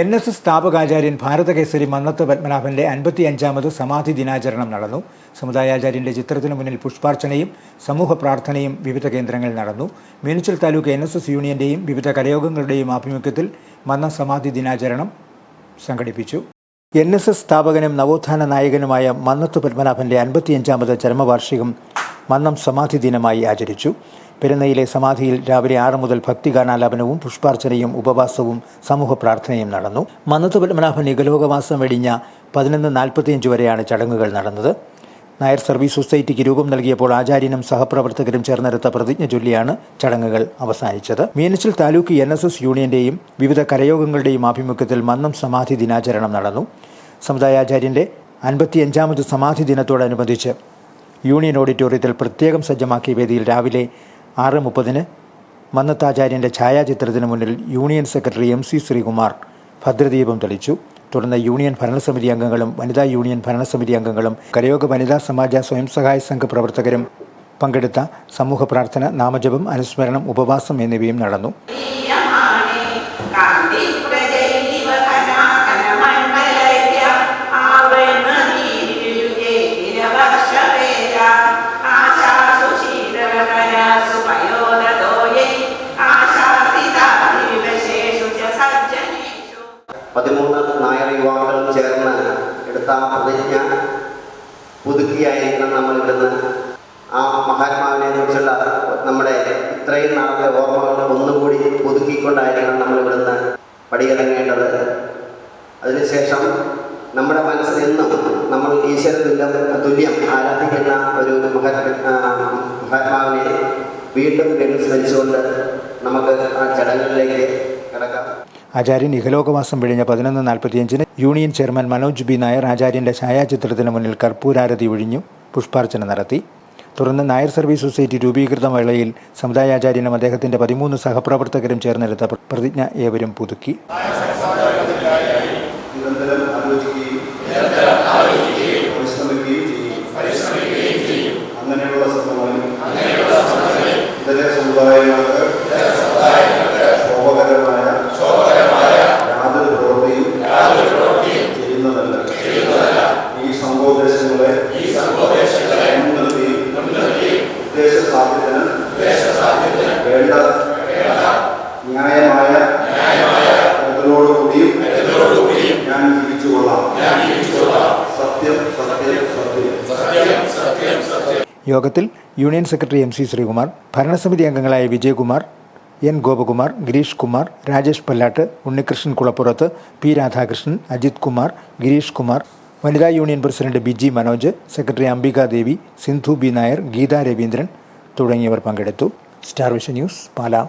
N S S സ്ഥാപകാചാര്യൻ ഭാരതകേസരി മന്നത്ത് പത്മനാഭന്റെ അൻപത്തിയഞ്ചാമത് സമാധി ദിനാചരണം നടന്നു. സമുദായാചാര്യന്റെ ചിത്രത്തിനു മുന്നിൽ പുഷ്പാർച്ചനയും സമൂഹ പ്രാർത്ഥനയും വിവിധ കേന്ദ്രങ്ങളിൽ നടന്നു. Meenachil taluk N S S യൂണിയന്റെയും വിവിധ കലയോഗങ്ങളുടെയും ആഭിമുഖ്യത്തിൽ മന്ന സമാധി ദിനാചരണം സംഘടിപ്പിച്ചു. എൻ എസ് എസ് സ്ഥാപകനും നവോത്ഥാന നായകനുമായ മന്നത്ത് പത്മനാഭന്റെ അൻപത്തിയഞ്ചാമത് ചരമവാർഷികം മന്നം സമാധി ദിനമായി ആചരിച്ചു. പെരുന്നയിലെ സമാധിയിൽ രാവിലെ ആറ് മുതൽ ഭക്തിഗാനാലാപനവും പുഷ്പാർച്ചനയും ഉപവാസവും സമൂഹ പ്രാർത്ഥനയും നടന്നു. മന്നത്ത് പത്മനാഭൻ ഇകലോകവാസം വെടിഞ്ഞ പതിനൊന്ന് നാൽപ്പത്തിയഞ്ച് വരെയാണ് ചടങ്ങുകൾ നടന്നത്. നായർ സർവീസ് സൊസൈറ്റിക്ക് രൂപം നൽകിയപ്പോൾ ആചാര്യനും സഹപ്രവർത്തകരും ചേർന്നെടുത്ത പ്രതിജ്ഞ ചൊല്ലിയാണ് ചടങ്ങുകൾ അവസാനിച്ചത്. Meenachil taluk N S S യൂണിയന്റെയും വിവിധ കരയോഗങ്ങളുടെയും ആഭിമുഖ്യത്തിൽ മന്നം സമാധി ദിനാചരണം നടന്നു. സമുദായാചാര്യന്റെ അൻപത്തിയഞ്ചാമത് സമാധി ദിനത്തോടനുബന്ധിച്ച് യൂണിയൻ ഓഡിറ്റോറിയത്തിൽ പ്രത്യേകം സജ്ജമാക്കിയ വേദിയിൽ രാവിലെ ആറ് മുപ്പതിന് മന്നത്താചാര്യന്റെ ഛായാചിത്രത്തിന് മുന്നിൽ union secretary M C Sreekumar ഭദ്രദീപം തെളിച്ചു. തുടർന്ന് യൂണിയൻ ഭരണസമിതി അംഗങ്ങളും വനിതാ യൂണിയൻ ഭരണസമിതി അംഗങ്ങളും കരയോഗ വനിതാ സമാജ സ്വയം സഹായ സംഘ പ്രവർത്തകരും പങ്കെടുത്ത സമൂഹ പ്രാർത്ഥന നാമജപം അനുസ്മരണം ഉപവാസം എന്നിവയും നടന്നു. നായർ യുവാക്കളും ചേർന്ന് എടുത്ത ആ പ്രതിജ്ഞ പുതുക്കിയായിരിക്കണം നമ്മൾ ഇവിടുന്ന് ആ മഹാത്മാവിനെ കുറിച്ചുള്ള നമ്മുടെ ഇത്രയും നാളത്തെ ഓർമ്മകൾ ഒന്നുകൂടി പുതുക്കിക്കൊണ്ടായിരിക്കണം നമ്മൾ ഇവിടുന്ന് പടിയിറങ്ങേണ്ടത്. അതിനുശേഷം നമ്മുടെ മനസ്സിൽ എന്നും നമ്മൾ ഈശ്വര തുല്യം ആരാധിക്കുന്ന ഒരു മഹാത്മ മഹാത്മാവിനെ വീണ്ടും വീണ്ടും സ്മരിച്ചുകൊണ്ട് നമുക്ക് ആ ചടങ്ങുകളിലേക്ക് കിടക്കാം. ആചാര്യൻ ഇഹലോകവാസം വിഴിഞ്ഞ പതിനൊന്ന് നാൽപ്പത്തിയഞ്ചിന് union chairman Manoj B. Nair ആചാര്യന്റെ ഛായാചിത്രത്തിന് മുന്നിൽ കർപ്പൂരാരതി ഒഴിഞ്ഞു പുഷ്പാർച്ചന നടത്തി. തുടർന്ന് നായർ സർവീസ് സൊസൈറ്റി രൂപീകൃത വേളയിൽ സമുദായാചാര്യനും അദ്ദേഹത്തിന്റെ പതിമൂന്ന് സഹപ്രവർത്തകരും ചേർന്നെടുത്ത പ്രതിജ്ഞ ഏവരും പുതുക്കി. യോഗത്തിൽ union secretary M C Sreekumar ഭരണസമിതി അംഗങ്ങളായ വിജയകുമാർ എൻ ഗോപകുമാർ ഗിരീഷ് കുമാർ രാജേഷ് പല്ലാട്ട് ഉണ്ണികൃഷ്ണൻ കുളപ്പുറത്ത് പി രാധാകൃഷ്ണൻ അജിത് കുമാർ ഗിരീഷ് കുമാർ വനിതാ union president Biji Manoj secretary Ambikadevi Sindhu B Nair Geetha Raveendran തുടങ്ങിയവർ പങ്കെടുത്തു. Star vision news Pala.